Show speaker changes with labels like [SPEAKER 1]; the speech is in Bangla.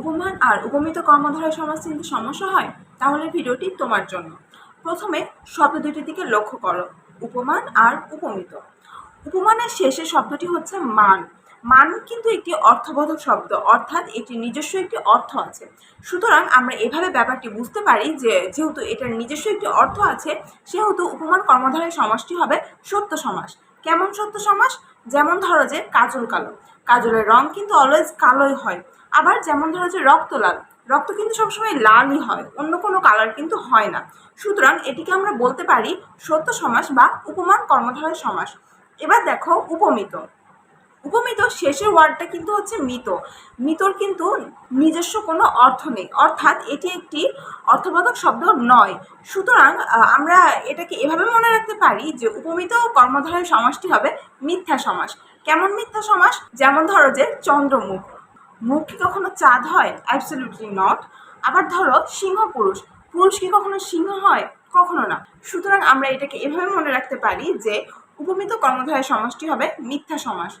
[SPEAKER 1] উপমান আর উপমিত কর্মধারয় সমাজ চিনতে সমস্যা হয়, তাহলে ভিডিওটি তোমার জন্য। প্রথমে শব্দ দুটির দিকে লক্ষ্য করো, উপমান আর উপমিত। উপমানের শেষে শব্দটি হচ্ছে মান। মান কিন্তু একটি অর্থবোধক শব্দ, অর্থাৎ এটি নিজস্ব একটি অর্থ আছে। সুতরাং আমরা এভাবে ব্যাপারটি বুঝতে পারি যে, যেহেতু এটার নিজস্ব একটি অর্থ আছে, সেহেতু উপমান কর্মধারয় সমাসটি হবে সত্য সমাস কেমন সত্য সমাস? যেমন ধরো যে কাজল কালো। কাজলের রং কিন্তু অলওয়েজ কালোই হয়। আবার যেমন ধরো যে রক্ত লাল। রক্ত কিন্তু সবসময় লালই হয়। অন্য কোনো কালার কিন্তু হয় না। সুতরাং এটিকে আমরা বলতে পারি সত্য সমাস বা উপমান কর্মধারয় সমাস। এবার দেখো উপমিত। উপমিত শেষের ওয়ার্ডটা কিন্তু হচ্ছে মিত। মিতর কিন্তু নিজস্ব কোনো অর্থ নেই। অর্থাৎ এটি একটি অর্থবোধক শব্দ নয়। সুতরাং আমরা এটাকে এভাবে মনে রাখতে পারি যে উপমিত কর্মধারয় সমাসটি হবে মিথ্যা সমাস। কেমন মিথ্যা সমাস? যেমন ধরো যে চন্দ্রমুখ। মুখ কি কখনো চাঁদ হয়? অ্যাবসলিউটলি নট আবার ধরো সিংহ পুরুষ। পুরুষ কি কখনো সিংহ হয়? কখনো না। সুতরাং আমরা এটাকে এভাবে মনে রাখতে পারি যে উপমিত কর্মধারয় সমাসটি হবে মিথ্যা সমাস।